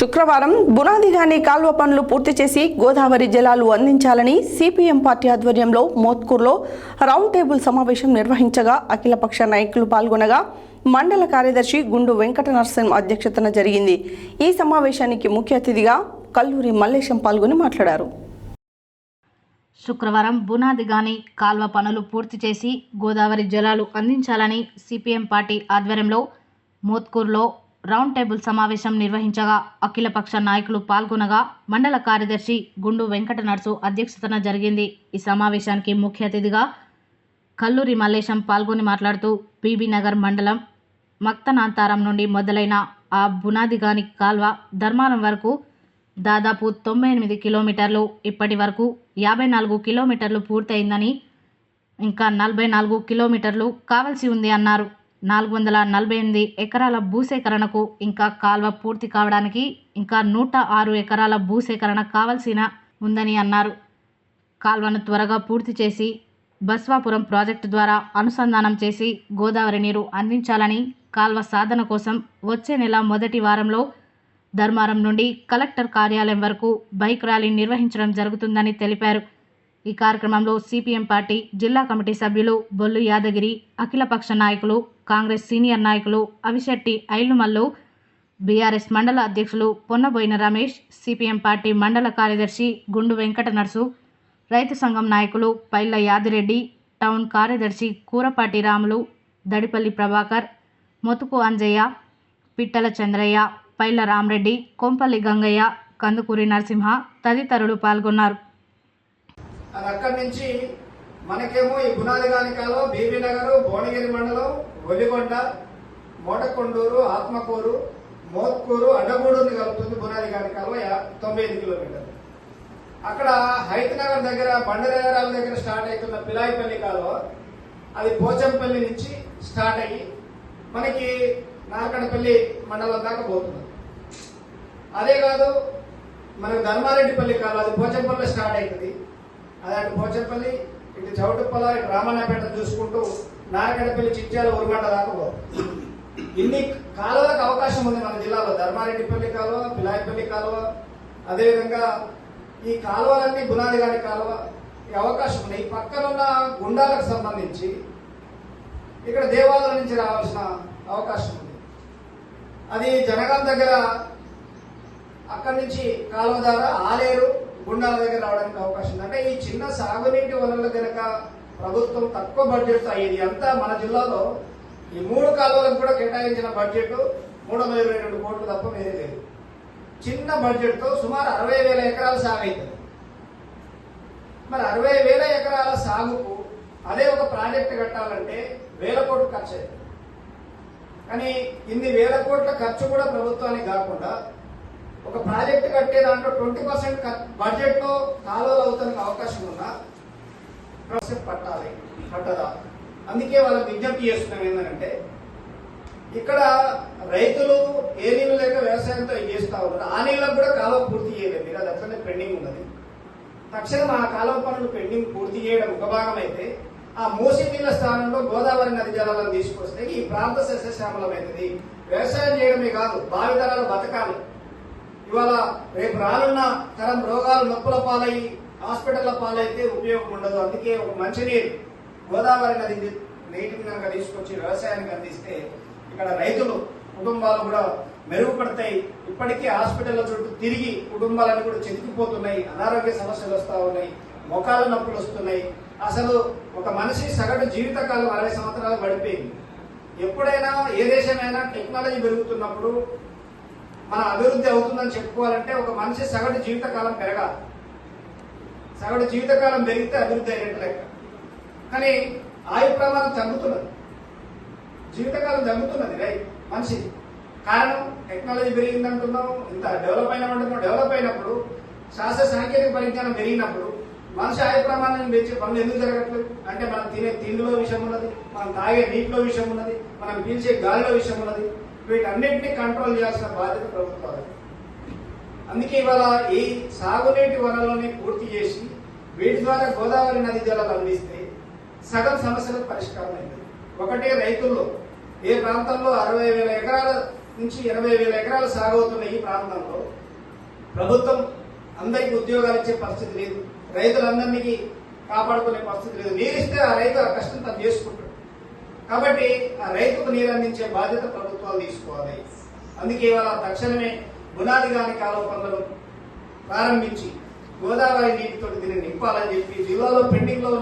శుక్రవారం బునాదిగాని కాల్వ పనులు పూర్తి చేసి గోదావరి జలాలు అందించాలని సిపిఎం పార్టీ ఆధ్వర్యంలో మోత్కూర్లో రౌండ్ టేబుల్ సమావేశం నిర్వహించగా అఖిలపక్ష నాయకులు పాల్గొనగా మండల కార్యదర్శి గుండు వెంకట నరసింహ అధ్యక్షతన జరిగింది. ఈ సమావేశానికి ముఖ్య అతిథిగా కల్లూరి మల్లేశం పాల్గొని మాట్లాడారు. శుక్రవారం బునాదిగాని కాల్వ పనులు పూర్తి చేసి గోదావరి జలాలు అందించాలని సిపిఎం పార్టీ ఆధ్వర్యంలో మోత్కూర్లో రౌండ్ టేబుల్ సమావేశం నిర్వహించగా అఖిలపక్ష నాయకులు పాల్గొనగా మండల కార్యదర్శి గుండు వెంకట నర్సు అధ్యక్షతన జరిగింది. ఈ సమావేశానికి ముఖ్య అతిథిగా కల్లూరి మల్లేశం పాల్గొని మాట్లాడుతూ పీబీ నగర్ మండలం మక్తనాంతారం నుండి మొదలైన ఆ బునాదిగాని కాల్వ ధర్మారం వరకు దాదాపు తొంభై ఎనిమిది కిలోమీటర్లు ఇప్పటి వరకు యాభై నాలుగు కిలోమీటర్లు పూర్తయిందని ఇంకా నలభై నాలుగు కిలోమీటర్లు కావాల్సి ఉంది అన్నారు. నాలుగు వందల నలభై ఎనిమిది ఎకరాల భూసేకరణకు ఇంకా కాల్వ పూర్తి కావడానికి ఇంకా నూట ఆరు ఎకరాల భూసేకరణ కావాల్సిన ఉందని అన్నారు. కాల్వను త్వరగా పూర్తి చేసి బస్వాపురం ప్రాజెక్టు ద్వారా అనుసంధానం చేసి గోదావరి నీరు అందించాలని కాల్వ సాధన కోసం వచ్చే నెల మొదటి వారంలో ధర్మారం నుండి కలెక్టర్ కార్యాలయం వరకు బైక్ ర్యాలీ నిర్వహించడం జరుగుతుందని తెలిపారు. ఈ కార్యక్రమంలో సిపిఎం పార్టీ జిల్లా కమిటీ సభ్యులు బొల్లు యాదగిరి అఖిలపక్ష నాయకులు కాంగ్రెస్ సీనియర్ నాయకులు అవిశెట్టి ఐలుమల్లు బీఆర్ఎస్ మండల అధ్యక్షులు పొన్నబోయిన రమేష్ సిపిఎం పార్టీ మండల కార్యదర్శి గుండు వెంకట నర్సు రైతు సంఘం నాయకులు పైల్ల యాదిరెడ్డి టౌన్ కార్యదర్శి కూరపాటి రాములు దడిపల్లి ప్రభాకర్ మొతుకు అంజయ్య పిట్టల చంద్రయ్య పైల్ల రామరెడ్డి కొంపల్లి గంగయ్య కందుకూరి నరసింహ తదితరులు పాల్గొన్నారు. అది అక్కడి నుంచి మనకేమో ఈ బునాదిగాని కాలువ బీబీ భువనగిరి మండలం ఒలిగొండ మోటకొండూరు ఆత్మకూరు మోత్కూరు అడ్డగూడూరుని కలుపుతుంది బునాదిగాని కాలువ యా- తొంభై ఐదు కిలోమీటర్లు. అక్కడ హైతనగర్ దగ్గర బండరేగరాల దగ్గర స్టార్ట్ అవుతున్న పిలాయిపల్లి కాలువ అది పోచంపల్లి నుంచి స్టార్ట్ అయ్యి మనకి నారకడపల్లి మండలం దాకా పోతుంది. అదే కాదు మనకు ధర్మారెడ్డిపల్లి కాలువ అది పోచంపల్లి స్టార్ట్ అవుతుంది. అలాంటి అటు పోచంపల్లి ఇటు చౌటుప్పల ఇటు రామన్నపేట చూసుకుంటూ నారకడపల్లి చిట్యాల ఉరుగంట దాకా ఇన్ని కాలువలకు అవకాశం ఉంది మన జిల్లాలో. ధర్మారెడ్డిపల్లి కాలువ పిలాయపల్లి కాలువ అదేవిధంగా ఈ కాలువలన్నీ బునాది గారి కాలువ ఈ అవకాశం ఉంది. ఈ పక్కన ఉన్న గుండాలకు సంబంధించి ఇక్కడ దేవాలయం నుంచి రావాల్సిన అవకాశం ఉంది. అది జనగాం దగ్గర అక్కడి నుంచి కాలువ ద్వారా ఆలేరు గుండాల దగ్గర రావడానికి అవకాశం ఉంది. అంటే ఈ చిన్న సాగునీటి వనరులు కనుక ప్రభుత్వం తక్కువ బడ్జెట్ అయ్యేది అంతా మన జిల్లాలో ఈ మూడు కాలువలకు కూడా కేటాయించిన బడ్జెట్ మూడు వందల ఇరవై రెండు కోట్లు తప్ప వేరే లేదు. చిన్న బడ్జెట్తో సుమారు అరవై వేల ఎకరాల సాగు అవుతుంది మరి అరవై వేల ఎకరాల సాగుకు అదే ఒక ప్రాజెక్ట్ కట్టాలంటే వేల కోట్లు ఖర్చు అయింది కానీ ఇన్ని వేల కోట్ల ఖర్చు కూడా ప్రభుత్వానికి కాకుండా ఒక ప్రాజెక్ట్ కట్టే దాంట్లో ట్వంటీ పర్సెంట్ బడ్జెట్లో కాలువలు అవుతానికి అవకాశం ఉన్నా ప్రాజెక్ట్ పట్టాలి పట్టదా? అందుకే వాళ్ళకి విజ్ఞప్తి చేస్తున్నాం ఏంటంటే ఇక్కడ రైతులు ఏ నీళ్ళు లేక వ్యవసాయంతో చేస్తూ ఉన్నారు? ఆ నీళ్ళకు కూడా కాలువ పూర్తి చేయలేదు. మీరు అది అట్లనే పెండింగ్ ఉన్నది. తక్షణం ఆ కాలువ పనులు పెండింగ్ పూర్తి చేయడం ఒక భాగం అయితే ఆ మూసి నీళ్ళ స్థానంలో గోదావరి నది జలాలను తీసుకొస్తే ఈ ప్రాంత సస్యశ్యామలమైనది వ్యవసాయం చేయడమే కాదు భావితరాలు బతకాలి. ఇవాళ రేపు రానున్న తరం రోగాలు నొప్పుల పాలయ్యి హాస్పిటల్ల పాలైతే ఉపయోగం ఉండదు. అందుకే ఒక మంచినీరు గోదావరి నది నీటిని కనుక తీసుకొచ్చి వ్యవసాయానికి అందిస్తే ఇక్కడ రైతులు కుటుంబాలు కూడా మెరుగుపడతాయి. ఇప్పటికే హాస్పిటల్ చుట్టూ తిరిగి కుటుంబాలను కూడా చెతికిపోతున్నాయి అనారోగ్య సమస్యలు వస్తూ ఉన్నాయి. మొఖాల నొప్పులు వస్తున్నాయి. అసలు ఒక మనిషి సగటు జీవితకాలం అరవై సంవత్సరాలు గడిపోయింది ఎప్పుడైనా ఏ దేశమైనా టెక్నాలజీ పెరుగుతున్నప్పుడు మన అభివృద్ధి అవుతుందని చెప్పుకోవాలంటే ఒక మనిషి సగటు జీవితకాలం పెరగాలి. సగటు జీవితకాలం పెరిగితే అభివృద్ధి అయినట్టు లెక్క. కానీ ఆయు ప్రమాణం తగ్గుతున్నది. జీవితకాలం తగ్గుతున్నది రైట్ మనిషి. కారణం టెక్నాలజీ పెరిగిందంటున్నాం ఇంత డెవలప్ అయినామంటున్నాం డెవలప్ అయినప్పుడు శాస్త్ర సాంకేతిక పరిజ్ఞానం పెరిగినప్పుడు మనిషి ఆయు ప్రమాణాన్ని పనులు ఎందుకు జరగట్లేదు? అంటే మనం తినే తిండిలో విషయం ఉన్నది మనం తాగే నీటిలో విషయం ఉన్నది మనం పీల్చే గాలిలో విషయం ఉన్నది వీటన్నిటిని కంట్రోల్ చేయాల్సిన బాధ్యత ప్రభుత్వాలు. అందుకే ఇవాళ ఈ సాగునీటి వనరులని పూర్తి చేసి వీటి ద్వారా గోదావరి నది జలాలు అందిస్తే సగం సమస్యలకు పరిష్కారం అయింది ఒకటే రైతుల్లో ఏ ప్రాంతంలో అరవై వేల ఎకరాల నుంచి ఎనభై వేల ఎకరాలు సాగవుతున్న ఈ ప్రాంతంలో ప్రభుత్వం అందరికీ ఉద్యోగాలు ఇచ్చే పరిస్థితి లేదు. రైతులందరినీ కాపాడుకునే పరిస్థితి లేదు. నీరిస్తే ఆ రైతు ఆ కష్టం తను చేసుకుంటాడు. కాబట్టి ఆ రైతుకు నీరు అందించే బాధ్యత ప్రభుత్వాలు తీసుకోవాలి. అందుకే ఇవాళ తక్షణమే బునాది కాని కాలువ పనులను ప్రారంభించి గోదావరి నీటితో దీన్ని నింపాలని చెప్పి జిల్లాలో పెండింగ్లో ఉన్న